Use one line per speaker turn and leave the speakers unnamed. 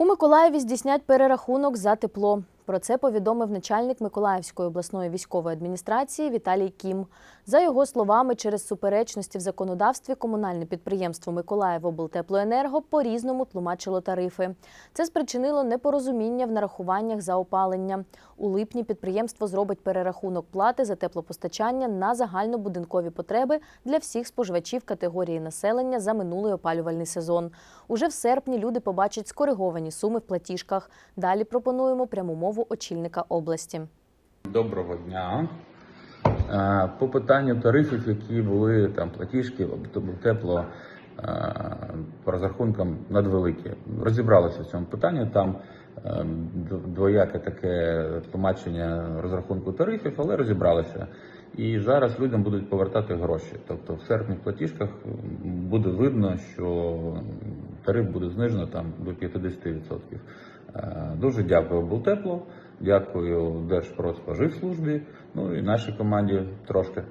У Миколаєві здійснять перерахунок за тепло. Про це повідомив начальник Миколаївської обласної військової адміністрації Віталій Кім. За його словами, через суперечності в законодавстві комунальне підприємство Миколаївоблтеплоенерго по-різному тлумачило тарифи. Це спричинило непорозуміння в нарахуваннях за опалення. У липні підприємство зробить перерахунок плати за теплопостачання на загальнобудинкові потреби для всіх споживачів категорії населення за минулий опалювальний сезон. Уже в серпні люди побачать скориговані суми в платіжках. Далі пропонуємо пряму мову очільника області.
Доброго дня. Е, По питанню тарифів, які були там платіжки, тобто тепло е, по розрахункам надвеликі. Розібралися в цьому питанні. Там е, двояке таке тлумачення розрахунку тарифів, але розібралися. І зараз людям будуть повертати гроші. Тобто в серпні платіжках буде видно, що тариф буде знижено там до 50%. Е, Дуже дякую Бултепло, дякую Держпродспоживслужбі, ну і нашій команді трошки.